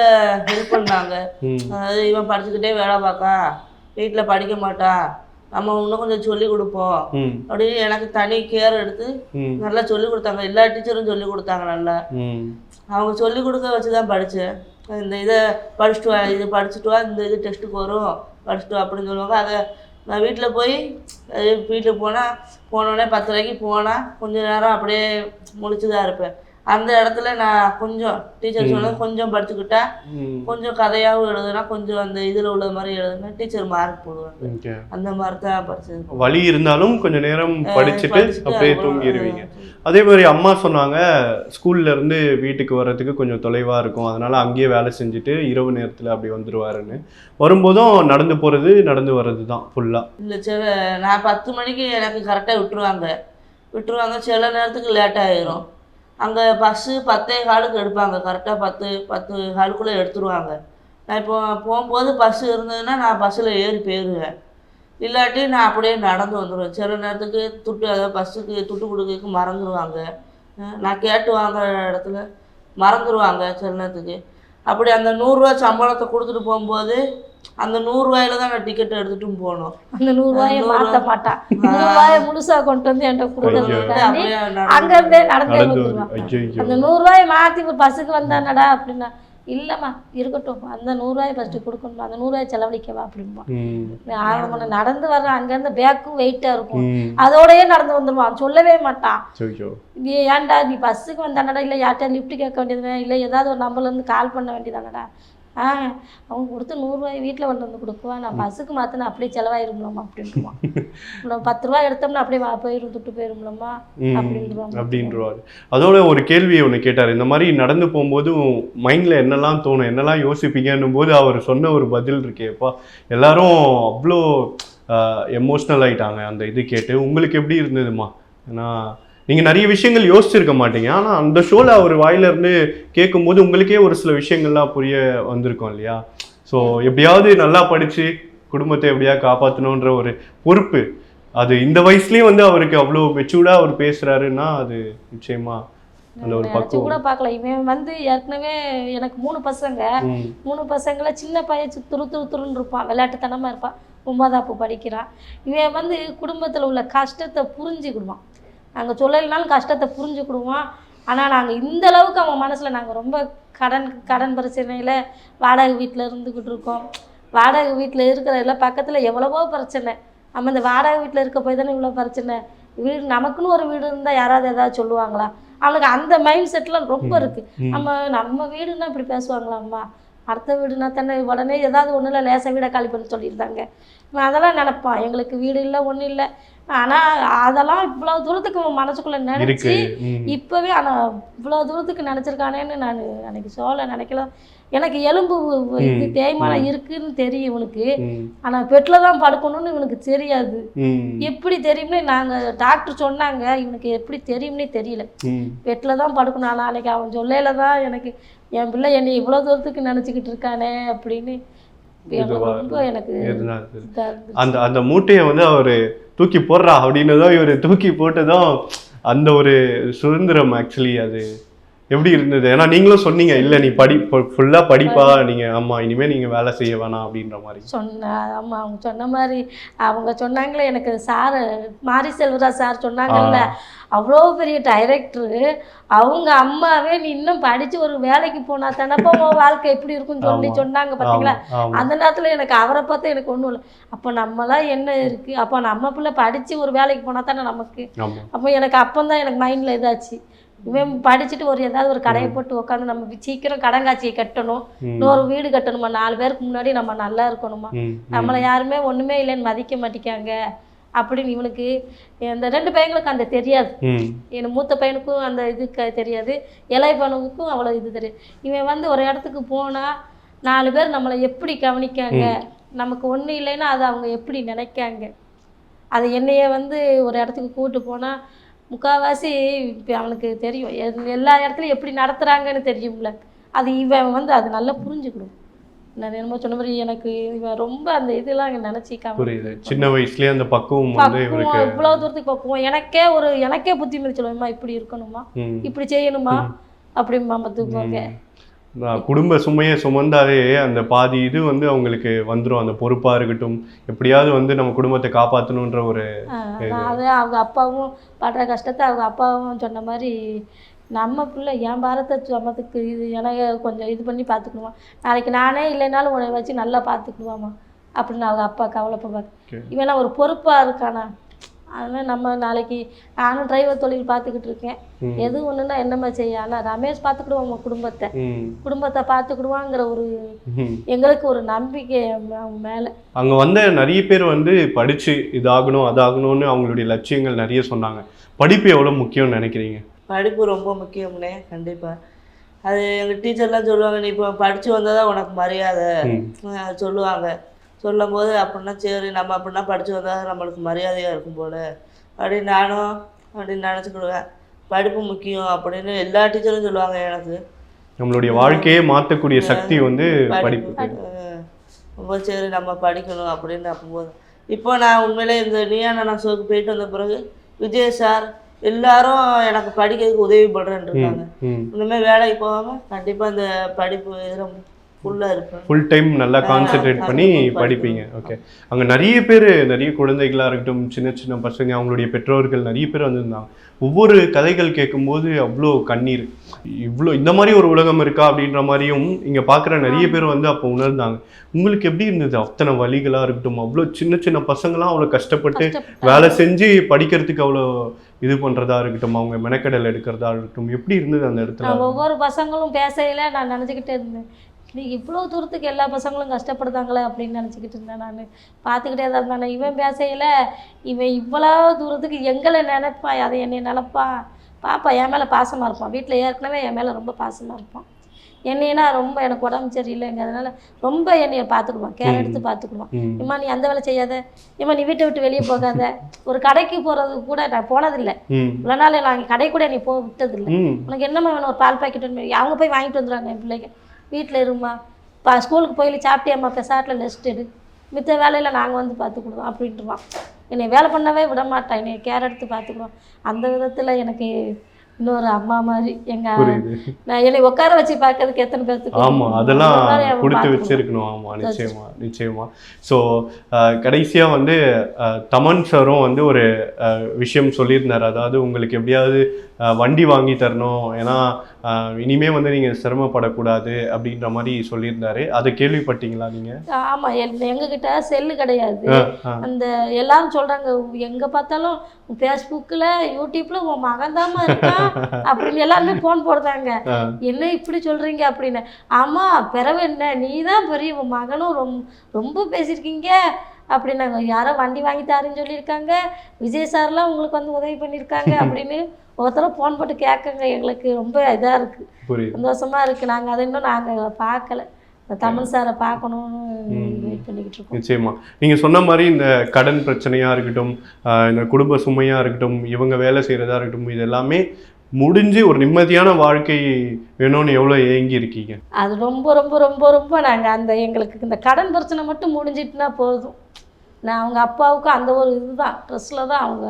ஹெல்ப் பண்ணாங்க. அதாவது இவன் படிச்சுக்கிட்டே வேலை பார்க்கான் வீட்டில் படிக்க மாட்டான் நம்ம இன்னும் கொஞ்சம் சொல்லி கொடுப்போம் அப்படின்னு எனக்கு தனி கேர் எடுத்து நல்லா சொல்லி கொடுத்தாங்க. எல்லா டீச்சரும் சொல்லி கொடுத்தாங்க நல்லா. அவங்க சொல்லி கொடுக்க வச்சு தான் படித்தேன் இந்த இதை படிச்சுட்டு வா இது படிச்சுட்டு வா இந்த இது டெஸ்ட்டுக்கு வரும் படிச்சுட்டு வா அப்படின்னு சொல்லுவாங்க. அதை நான் வீட்டில் போய் வீட்டுக்கு போனால் போனோடனே பத்தரைக்கு போனால் கொஞ்ச நேரம் அப்படியே முழிச்சு தான் இருப்பேன். அந்த இடத்துல நான் கொஞ்சம் டீச்சர் சொன்னது கொஞ்சம் படிச்சுக்கிட்டா கொஞ்சம் கதையாகவும் எழுதுனா கொஞ்சம் அந்த இதில் உள்ள மாதிரி எழுதுனா டீச்சர் மார்க் போடுவாங்க. அந்த மாதிரி தான் படிச்சது. வலி இருந்தாலும் கொஞ்ச நேரம் படிச்சுட்டு அப்படியே தூங்கிடுவீங்க அதே மாதிரி அம்மா சொன்னாங்க ஸ்கூல்ல இருந்து வீட்டுக்கு வர்றதுக்கு கொஞ்சம் தொலைவா இருக்கும். அதனால அங்கேயே வேலை செஞ்சுட்டு இரவு நேரத்துல அப்படி வந்துருவாருன்னு. வரும்போதும் நடந்து போறது நடந்து வர்றது தான் ஃபுல்லா இல்லை சில நான் பத்து மணிக்கு எனக்கு கரெக்டாக விட்டுருவாங்க. விட்டுருவாங்க சில நேரத்துக்கு லேட் ஆயிரும். அங்கே பஸ்ஸு பத்தே காலுக்கு எடுப்பாங்க. கரெக்டாக பத்து பத்து காலுக்குள்ளே எடுத்துருவாங்க. நான் இப்போ போகும்போது பஸ்ஸு இருந்ததுன்னா நான் பஸ்ஸில் ஏறி போயிடுவேன் இல்லாட்டி நான் அப்படியே நடந்து வந்துடுவேன் சில நேரத்துக்கு துட்டு அதாவது பஸ்ஸுக்கு துட்டு கொடுக்கறதுக்கு மறந்துடுவாங்க நான் கேட்டு வாங்குற இடத்துல மறந்துடுவாங்க சில நேரத்துக்கு. அப்படி அந்த நூறுரூவா சம்பளத்தை கொடுத்துட்டு போகும்போது அந்த நூறுரூவாயில தான் நான் டிக்கெட் எடுத்துட்டும் போகணும் அந்த நூறுரூவாயை நூறு மாற்ற மாட்டான் நூறுரூவாயை முழுசா கொண்டு வந்து என்கிட்ட நடந்து அங்க இருந்தே நடந்தே ஐயோ அந்த நூறுரூவாயை மாற்றி இப்போ பஸ்ஸுக்கு வந்தானடா அப்படின்னா இல்லைம்மா இருக்கட்டும். அந்த நூறுரூவாயை ஃபஸ்ட்டு கொடுக்கணும் அந்த நூறுரூவாயை செலவழிக்கவா அப்படின்பா ம். ஆறு மணி நடந்து வர்றேன். அங்கேருந்து பேக்கும் வெயிட்டாக இருக்கும். அதோடயே நடந்து வந்துடுவான் சொல்லவே மாட்டான். நீ ஏன்டா நீ பஸ்ஸுக்கு வந்தானடா இல்லை யார்கிட்ட லிஃப்ட் கேட்க வேண்டியதுதானே இல்லை ஏதாவது ஒரு நம்பர்லேருந்து கால் பண்ண வேண்டியதானடா. ஆ அவங்க கொடுத்து நூறுரூவாய் வீட்டில் கொண்டு வந்து கொடுக்குவான் நான் பஸ்ஸுக்கு மாற்றினா அப்படியே செலவாயிரும்லம்மா அப்படின்ட்டுமா நம்ம பத்து ரூபா எடுத்தோம்னா அப்படியே போயிரும் துட்டு போயிரும்லம்மா ம், அப்படின்றான் அப்படின்றவாரு அதோட ஒரு கேள்வி ஒன்று கேட்டார். இந்த மாதிரி நடந்து போகும்போது மைண்டில் என்னெல்லாம் தோணும் என்னெல்லாம் யோசிப்பீங்கன்னும் போது அவர் சொன்ன ஒரு பதில் இருக்கேப்பா எல்லாரும் அவ்வளோ எமோஷ்னல் ஆயிட்டாங்க அந்த இது கேட்டு. உங்களுக்கு எப்படி இருந்ததுமா ஏன்னா நீங்கள் நிறைய விஷயங்கள் யோசிச்சிருக்க மாட்டீங்க. ஆனால் அந்த ஷோவில் அவர் வாயிலிருந்து கேட்கும்போது உங்களுக்கே ஒரு சில விஷயங்கள்லாம் புரிய வந்திருக்கும் இல்லையா? ஸோ எப்படியாவது நல்லா படித்து குடும்பத்தை எப்படியாவது காப்பாற்றணுன்ற ஒரு பொறுப்பு. அது இந்த வயசுலயும் வந்து அவருக்கு அவ்வளோ மெச்சூர்டா அவர் பேசுறாருன்னா அது நிச்சயமா அந்த ஒரு நினச்சி கூட பார்க்கல. இவன் வந்து ஏற்கனவே எனக்கு மூணு பசங்க. மூணு பசங்கள சின்ன பையன் துரு துரு துருன்னு இருப்பான். விளையாட்டுத்தனமாக இருப்பான். ஒன்பதாப்பு படிக்கிறான். இவன் வந்து குடும்பத்தில் உள்ள கஷ்டத்தை புரிஞ்சுக்கிடுவான். நாங்கள் சொல்லலைனாலும் கஷ்டத்தை புரிஞ்சுக்கிடுவான் ஆனால் நாங்கள் இந்த அளவுக்கு அவன் மனசில் நாங்கள் ரொம்ப கடன் கடன் பிரச்சனையில் வாடகை வீட்டில் இருந்துக்கிட்டு இருக்கோம். வாடகை வீட்டில் இருக்கிறதுல பக்கத்தில் எவ்வளவோ பிரச்சனை. நம்ம இந்த வாடகை வீட்டில் இருக்க போய் தானே இவ்வளோ பிரச்சனை. வீடு நமக்குன்னு ஒரு வீடு இருந்தால் யாராவது ஏதாவது சொல்லுவாங்களா? அவனுக்கு அந்த மைண்ட் செட்டில் ரொம்ப இருக்குது. நம்ம நம்ம வீடுன்னா இப்படி பேசுவாங்களா அம்மா? அடுத்த வீடுனா தானே உடனே ஏதாவது ஒன்றும் இல்லை லேசாக வீடை காலி பண்ணி சொல்லியிருந்தாங்க. அதெல்லாம் நினைப்பான். எங்களுக்கு வீடு இல்லை ஒன்றும் இல்லை. ஆனால் அதெல்லாம் இவ்வளோ தூரத்துக்கு மனசுக்குள்ளே நினச்சி இப்போவே ஆனால் இவ்வளோ தூரத்துக்கு நினச்சிருக்கானேன்னு நான் அன்னைக்கு சோழ நினைக்கல. எனக்கு எலும்பு இது தேய்மானம் இருக்குன்னு தெரியும் இவனுக்கு. ஆனால் பெட்டில் தான் படுக்கணும்னு இவனுக்கு தெரியாது. எப்படி தெரியும்னு நாங்கள் டாக்டர் சொன்னாங்க. இவனுக்கு எப்படி தெரியும்னே தெரியல. பெட்டில் தான் படுக்கணும். ஆனால் அன்னைக்கு அவன் சொல்லையில தான் எனக்கு என் பிள்ளை என்னை இவ்வளோ தூரத்துக்கு நினச்சிக்கிட்டு இருக்கானே? அப்படின்னு. ரொம்ப எனக்கு. அந்த அந்த மூட்டையை வந்து அவர் தூக்கி போடுறா அப்படின்னதும் இவர் தூக்கி போட்டதும் அந்த ஒரு சுதந்திரம் ஆக்சுவலி அது. எப்படி இருந்தது? ஏன்னா நீங்களும் சொன்னீங்க இல்ல நீ படி ஃபுல்லா படிப்பா நீங்க ஆமா இனிமே நீங்க வேலை செய்ய வேணாம் அப்படின்ற மாதிரி. சொன்ன ஆமாம் அவங்க சொன்ன மாதிரி அவங்க சொன்னாங்களே எனக்கு சார் மாரி செல்வராஜ் சார் சொன்னாங்கல்ல அவ்வளோ பெரிய டைரக்டரு அவங்க அம்மாவே நீ இன்னும் படித்து ஒரு வேலைக்கு போனா தானப்பா உன் வாழ்க்கை எப்படி இருக்குன்னு சொல்லி. சொன்னாங்க பார்த்தீங்களா அந்த நேரத்தில் எனக்கு அவரை பார்த்தா எனக்கு ஒன்றும் இல்லை. அப்போ நம்மளாம் என்ன இருக்குது அப்போ நம்ம பிள்ளை படித்து ஒரு வேலைக்கு போனால் தானே நமக்கு? அப்போ எனக்கு அப்போ தான் எனக்கு மைண்டில் இதாச்சு. இவன் படிச்சுட்டு ஒரு ஏதாவது ஒரு கடையை போட்டு உட்காந்து நம்ம சீக்கிரம் கடங்காட்சியை கட்டணும். இன்னொரு வீடு கட்டணுமா? நாலு பேருக்கு முன்னாடி நம்ம நல்லா இருக்கணுமா. நம்மளை யாருமே ஒன்றுமே இல்லைன்னு மதிக்க மாட்டேங்காங்க அப்படின்னு இவனுக்கு இந்த ரெண்டு பையங்களுக்கும் அந்த தெரியாது. என் மூத்த பையனுக்கும் அந்த இது தெரியாது. இளைய பையனுக்கும் அவ்வளோ இது தெரியாது. இவன் வந்து ஒரு இடத்துக்கு போனால் நாலு பேர் நம்மளை எப்படி கவனிக்காங்க? நமக்கு ஒன்றும் இல்லைன்னா அதை அவங்க எப்படி நினைக்காங்க? அது என்னைய வந்து ஒரு இடத்துக்கு கூப்பிட்டு போனால் முக்கால்வாசி இப்போ அவனுக்கு தெரியும். எல்- எல்லா இடத்துலையும் எப்படி நடத்துகிறாங்கன்னு தெரியும்ல. அது இவன் வந்து அது நல்லா புரிஞ்சுக்கணும். நான் என்னமோ சொன்ன மாதிரி எனக்கு இவன் ரொம்ப அந்த இதெல்லாம் நினச்சிக்காம. புரியுது. சின்ன வயசுலயே அந்த பக்குவம் வந்து இவருக்கு இவ்வளோ தூரத்துக்கு பக்குவம். எனக்கே ஒரு எனக்கே புத்திமதி சொல்லுவேம்மா இப்படி இருக்கணுமா? இப்படி செய்யணுமா? அப்படிம்பா பார்த்துக்கோங்க. நான் குடும்ப சுமையை சுமந்தாலே அந்த பாதி இது வந்து அவங்களுக்கு வந்துடும் அந்த பொறுப்பாக இருக்கட்டும். எப்படியாவது வந்து நம்ம குடும்பத்தை காப்பாற்றணுன்ற ஒரு அது அவங்க அப்பாவும் படுற கஷ்டத்தை அவங்க அப்பாவும் சொன்ன மாதிரி நம்ம பிள்ளை என் பாரத்தை சுமத்துக்கு இது எனக்கு கொஞ்சம் இது பண்ணி பார்த்துக்கணுமா? நாளைக்கு நானே இல்லைனாலும் உன்னை வச்சு நல்லா பார்த்துக்குவாமா அப்படின்னு அவங்க அப்பா கவலைப்படுவாங்க. இவனா ஒரு பொறுப்பாக இருக்கானா? அதனால் நம்ம நாளைக்கு நானும் டிரைவர் தொழில் பார்த்துக்கிட்டு இருக்கேன். எது ஒன்றுனா என்னம்மா செய்ய? ஆனால் ரமேஷ் பார்த்துக்கிடுவோம் உங்கள் குடும்பத்தை. குடும்பத்தை பார்த்துக்கிடுவாங்கிற ஒரு. எங்களுக்கு ஒரு நம்பிக்கை அவங்க மேலே. அங்கே வந்த நிறைய பேர் வந்து படித்து இதாகணும் அதாகணும்னு அவங்களுடைய லட்சியங்கள் நிறைய சொன்னாங்க. படிப்பு எவ்வளோ முக்கியம்னு நினைக்கிறீங்க? படிப்பு ரொம்ப முக்கியம்னே கண்டிப்பாக அது எங்கள் டீச்சர்லாம் சொல்லுவாங்க நீ இப்போ படித்து வந்தால் தான் உனக்கு மரியாதை. ம். சொல்லுவாங்க சொல்லும்போது அப்படின்னா சரி நம்ம அப்படின்னா படித்து வந்தால் நம்மளுக்கு மரியாதையாக இருக்கும் போல். அப்படின்னு நானும் அப்படின்னு நினச்சிக்கிடுவேன். படிப்பு முக்கியம் அப்படின்னு எல்லா டீச்சரும் சொல்லுவாங்க எனக்கு. நம்மளுடைய வாழ்க்கையே மாற்றக்கூடிய சக்தி வந்து படிப்பு. ரொம்ப சரி நம்ம படிக்கணும் அப்படின்னு அப்போது இப்போ நான் உண்மையிலே இந்த நீயான நான் ஷோக்கு போயிட்டு வந்த பிறகு விஜய் சார் எல்லாரும் எனக்கு படிக்கிறதுக்கு உதவி பண்ணுறேன்னு இருக்காங்க. இனிமேல் வேலைக்கு போகாமல் கண்டிப்பாக இந்த படிப்பு இதில் ஃபுல் டைம் நல்லா கான்சென்ட்ரேட் பண்ணி படிப்பீங்க. ஓகே அங்கே நிறைய பேர் நிறைய குழந்தைகளாக இருக்கட்டும் சின்ன சின்ன பசங்க அவங்களுடைய பெற்றோர்கள் நிறைய பேர் வந்திருந்தாங்க. ஒவ்வொரு கதைகள் கேட்கும்போது அவ்வளோ கண்ணீர். இவ்வளோ இந்த மாதிரி ஒரு உலகம் இருக்கா அப்படின்ற மாதிரியும் இங்கே பார்க்குற நிறைய பேர் வந்து அப்போ உணர்ந்தாங்க. உங்களுக்கு எப்படி இருந்தது? அத்தனை வழிகளாக இருக்கட்டும் அவ்வளோ சின்ன சின்ன பசங்களாம் அவ்வளோ கஷ்டப்பட்டு. வேலை செஞ்சு படிக்கிறதுக்கு அவ்வளோ இது பண்ணுறதா இருக்கட்டும் அவங்க மெனக்கடல் எடுக்கிறதா இருக்கட்டும் எப்படி இருந்தது அந்த இடத்துல? ஒவ்வொரு பசங்களும் பேசையில் நான் நினச்சிக்கிட்டே இருந்தேன். நீ இவ்வளோ தூரத்துக்கு எல்லா பசங்களும் கஷ்டப்படுதாங்களே அப்படின்னு நினச்சிக்கிட்டு இருந்தேன் நான். பார்த்துக்கிட்டே தான் இருந்தேன். இவன் பேசையில் இவன் இவ்வளோ தூரத்துக்கு எங்களை நினைப்பா அதை என்னை நினைப்பா? பாப்பா என் மேலே பாசமாக இருப்பான். வீட்டில் ஏற்கனவே என் மேலே ரொம்ப பாசமாக இருப்பான். என்னைனா ரொம்ப எனக்கு உடம்பு சரியில்லைங்கிறதுனால ரொம்ப என்னைய பார்த்துக்குவான் கேர் எடுத்து பார்த்துக்குவான். இம்மா நீ அந்த வேலை செய்யாத. இம்மா நீ வீட்டை விட்டு வெளியே போகாத. ஒரு கடைக்கு போகிறது கூட நான் போனதில்லை. இவ்வளோ நாள் நான் கடை கூட நீ போக விட்டதில்லை உனக்கு என்னம்மா வேணும்? ஒரு பால் பாக்கெட் அவங்க போய் வாங்கிட்டு வந்துடுறாங்க என் பிள்ளைங்க வீட்டில் இருமா. பா ஸ்கூலுக்கு போய் சாப்பிட்டியாம்மா பெசாட்டில் ரெஸ்ட் எடு. மித்த வேலையில் நாங்கள் வந்து பார்த்துக்கிடுவோம் அப்படின்ட்டுருவான் என்னை வேலை பண்ணவே விட மாட்டான் என்னை கேர் எடுத்து பார்த்துக்குவோம் அந்த விதத்தில் எனக்கு இன்னொரு அம்மா மாதிரி புரியுது. நான் என்னை உட்கார வச்சு பார்க்கறதுக்கு எத்தனை பேர்த்துக்கு ஆமா அதெல்லாம் கொடுத்து. வச்சிருக்கணும். ஆமா நிச்சயமா நிச்சயமா. ஸோ கடைசியா வந்து தமன் சாரும் வந்து ஒரு விஷயம் சொல்லியிருந்தார். அதாவது உங்களுக்கு எப்படியாவது வண்டி வாங்கி தரணும். ஏன்னா இனிமே வந்து நீங்க சிரமப்படக்கூடாது அப்படின்ற மாதிரி சொல்லியிருந்தாரு. அதை கேள்விப்பட்டீங்களா நீங்க? ஆமாம் எங்ககிட்ட செல்லு கிடையாது. அந்த எல்லாரும் சொல்றாங்க எங்க பார்த்தாலும் ஃபேஸ்புக்கில் யூடியூப்ல உன் மகன் இருக்கான் அப்படின்னு எல்லாருமே ஃபோன் போடுறாங்க. என்ன இப்படி சொல்றீங்க? அப்படின்னு. ஆமா பிறவு என்ன? நீ தான் பெரிய உன் மகனும் ரொம்ப ரொம்ப பேசியிருக்கீங்க. அப்படின்னாங்க. யாரோ வண்டி வாங்கி தாருன்னு சொல்லியிருக்காங்க. விஜய் சார்லாம் உங்களுக்கு வந்து உதவி பண்ணியிருக்காங்க. அப்படின்னு ஒருத்தரும் ஃபோன் போட்டு கேட்கங்க எங்களுக்கு ரொம்ப இதாக இருக்குது புரியுது. சந்தோஷமா இருக்குது நாங்கள் அதை இன்னும் நாங்கள் பார்க்கல. தமிழ் சாரை பார்க்கணுன்னு வெயிட் பண்ணிக்கிட்டு இருக்கோம். நிச்சயமா. நீங்க சொன்ன மாதிரி இந்த கடன் பிரச்சனையா இருக்கட்டும் இந்த குடும்ப சுமையா இருக்கட்டும் இவங்க வேலை செய்யறதா இருக்கட்டும் இது எல்லாமே முடிஞ்சு ஒரு நிம்மதியான வாழ்க்கை வேணும்னு எவ்வளவு ஏங்கி இருக்கீங்க? அது ரொம்ப ரொம்ப ரொம்ப ரொம்ப நாங்கள் அந்த எங்களுக்கு இந்த கடன் பிரச்சனை மட்டும் முடிஞ்சிட்டுனா போதும். நான் அவங்க அப்பாவுக்கும் அந்த ஒரு இதுதான் ட்ரெஸ்ஸில் தான் அவங்க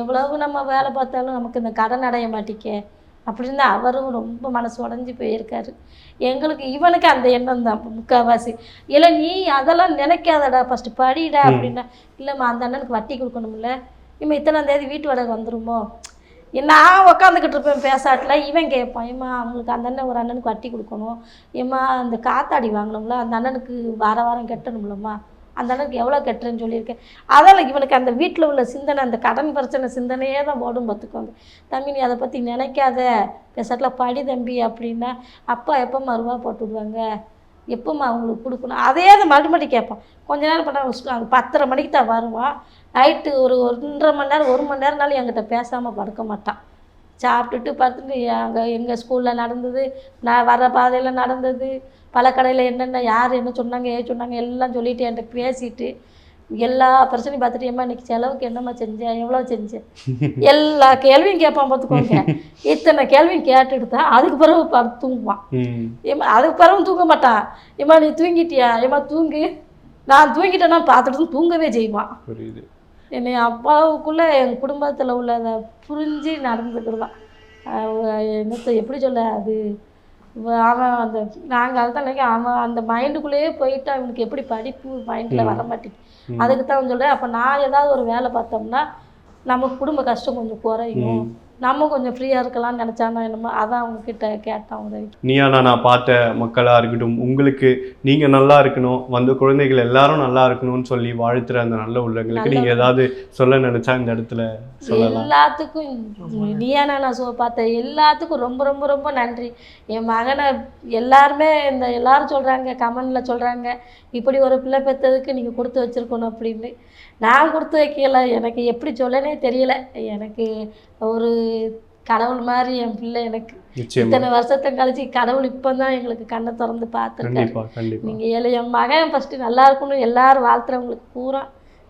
எவ்வளவு நம்ம வேலை பார்த்தாலும் நமக்கு இந்த கடன் அடைய மாட்டிக்க. அப்படின்னு தான் அவரும் ரொம்ப மனசு உடஞ்சி போயிருக்காரு. எங்களுக்கு இவனுக்கு அந்த எண்ணம் தான் முக்கால்வாசி இல்லை நீ அதெல்லாம் நினைக்காதடா ஃபஸ்ட்டு படிடா. அப்படின்னா. இல்லைம்மா அந்த அண்ணனுக்கு வட்டி கொடுக்கணும்ல. இவன் இத்தனாம் தேதி வீட்டு வாடகை வந்துருமோ? நான் உக்காந்துக்கிட்டு இருப்பேன் பேசாட்டில். இவன் கேட்பான் ஏம்மா அவங்களுக்கு அந்த அண்ணன் ஒரு அண்ணனுக்கு வட்டி கொடுக்கணும். ஏம்மா அந்த காத்தாடி வாங்கணும்ல. அந்த அண்ணனுக்கு வார வாரம் கட்டணும்லம்மா. அந்த அளவுக்கு எவ்வளோ கட்டுறேன்னு சொல்லியிருக்கேன். அதெல்லாம் இவனுக்கு அந்த வீட்டில் உள்ள சிந்தனை அந்த கடன் பிரச்சனை சிந்தனையே தான் ஓடும் பார்த்துக்கோங்க. தம்பி நீ அதை பற்றி நினைக்காத. பெசட்டில் படி தம்பி அப்படின்னா அப்பா எப்போம்மா ரூபா போட்டு விடுவாங்க? எப்போம்மா அவங்களுக்கு கொடுக்கணும்? அதே தான் மறுபடி கேட்பான். கொஞ்ச நேரம் பண்ண அது பத்தரை மணிக்கு தான் வருவான். நைட்டு ஒரு ஒன்றரை மணி நேரம் ஒரு மணி நேரம்னாலும் என்கிட்ட பேசாமல் படுக்க மாட்டான். சாப்பிட்டுட்டு பார்த்துட்டு அங்கே எங்கள் ஸ்கூலில் நடந்தது நான் வர பாதையில் நடந்தது பல கடையில் என்னென்ன யார் என்ன சொன்னாங்க ஏது சொன்னாங்க எல்லாம் சொல்லிட்டு என்கிட்ட பேசிட்டு எல்லா பிரச்சனையும் பார்த்துட்டு ஏம்மா இன்னைக்கு செலவுக்கு என்னம்மா செஞ்சேன் எவ்வளோ செஞ்சேன் எல்லா கேள்வியும் கேட்பான் பார்த்துக்கோங்க. இத்தனை கேள்வியும் கேட்டுட்டு தான் அதுக்கு பிறகு படுத்து தூங்குவான். ம். ஏம்மா அதுக்கு பிறகு தூங்க மாட்டான். ஏம்மா நீ தூங்கிட்டியா? ஏம்மா தூங்கு. நான் தூங்கிட்டேன்னா பார்த்துட்டு தூங்கவே செய்வான். என்னை அப்பாவுக்குள்ளே என் குடும்பத்தில் உள்ளதை புரிஞ்சு நடந்துக்கிடுவான் என்னத்தை எப்படி சொல்ல அது அவன் அந்த நாங்கள் அதுதான் அவன் அந்த மைண்டுக்குள்ளேயே போயிட்டு. அவனுக்கு எப்படி படிப்பு மைண்டில் வர மாட்டேங்குது. அதுக்கு தான் சொல்கிறேன் அப்போ நான் ஏதாவது ஒரு வேலை பார்த்தோம்னா நமக்கு குடும்ப கஷ்டம் கொஞ்சம் குறையும். நம்ம கொஞ்சம் ஃப்ரீயாக இருக்கலாம்னு நினச்சானா என்னமோ அதான் அவங்க கிட்ட கேட்டான் உதவி நீயா நான் பார்த்த மக்களாக இருக்கட்டும் உங்களுக்கு நீங்கள் நல்லா இருக்கணும் வந்த குழந்தைகள் எல்லாரும் நல்லா இருக்கணும்னு சொல்லி வாழ்த்துற அந்த நல்ல உள்ளங்களுக்கு நீங்கள் ஏதாவது சொல்ல நினைச்சா இந்த இடத்துல சொல்லலாம். எல்லாத்துக்கும் நீயானா நான் சோ பார்த்த எல்லாத்துக்கும் ரொம்ப ரொம்ப ரொம்ப நன்றி. என் மகனை எல்லாருமே இந்த எல்லாரும் சொல்கிறாங்க கமெண்டில் சொல்கிறாங்க இப்படி ஒரு பிள்ளை பெற்றதுக்கு நீங்கள் கொடுத்து வச்சிருக்கணும் அப்படின்னு. நான் கொடுத்து வைக்கல. எனக்கு எப்படி சொல்லனே தெரியல. எனக்கு ஒரு கடவுள் மாதிரி என் பிள்ளை எனக்கு இத்தனை வருஷத்தை கழிச்சு கடவுள் இப்போ தான் எங்களுக்கு கண்ணை திறந்து பார்த்துருக்காரு. நீங்கள் ஏழை என் மகன் ஃபஸ்ட்டு நல்லா இருக்கணும். எல்லாரும் வாழ்த்துறவங்களுக்கு பூரா.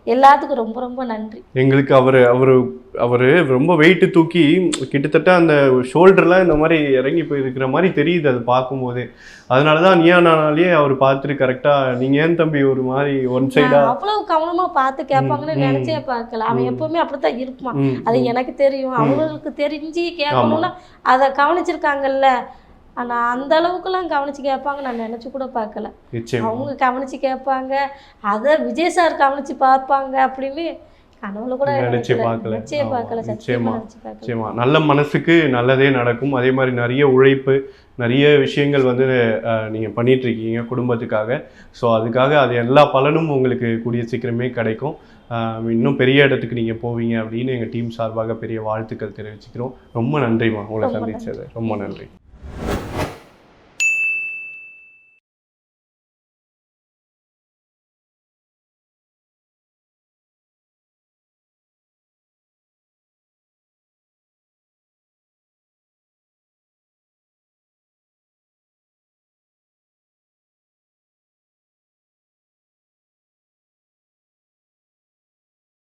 எல்லாத்துக்கும் ரொம்ப ரொம்ப நன்றி. எங்களுக்கு அவர் அவர் அவர் ரொம்ப வெயிட்டு தூக்கி கிட்டத்தட்ட அந்த ஷோல்டர்லாம் இந்த மாதிரி இறங்கி போயிருக்கிற மாதிரி தெரியுது அது பார்க்கும்போது. அதனால தான் நீயா நானாலேயே அவர் பார்த்துட்டு கரெக்டாக நீங்கள் ஏன் தம்பி ஒரு மாதிரி ஒன் சைடாக நான் அவ்வளவு கவனமா பார்த்து கேட்பாங்கன்னு. நினைச்சே பார்க்கல. அவன். எப்பவுமே அப்படித்தான் இருப்பான். அது எனக்கு தெரியும். அவங்களுக்கு தெரிஞ்சு கேட்கணும்னா அதை கவனிச்சிருக்காங்கல்ல. ஆனா அந்த அளவுக்குலாம் கவனிச்சு கேட்பாங்க. நான் நினைச்சு கூட பார்க்கல. அவங்க கவனிச்சு கேட்பாங்க. அதை விஜய் சார் கவனிச்சு பார்ப்பாங்க அப்படின்னு நிச்சயமா. நல்ல மனசுக்கு நல்லதே நடக்கும். அதே மாதிரி நிறைய உழைப்பு நிறைய விஷயங்கள் வந்து அஹ், நீங்க பண்ணிட்டு இருக்கீங்க குடும்பத்துக்காக. ஸோ அதுக்காக அது எல்லா பலனும் உங்களுக்கு கூடிய சீக்கிரமே கிடைக்கும். இன்னும் பெரிய இடத்துக்கு நீங்க போவீங்க அப்படின்னு எங்க டீம் சார்பாக பெரிய வாழ்த்துக்கள் தெரிவிச்சுக்கிறோம். ரொம்ப நன்றிம்மா. உங்களை சந்திச்சது. ரொம்ப நன்றி.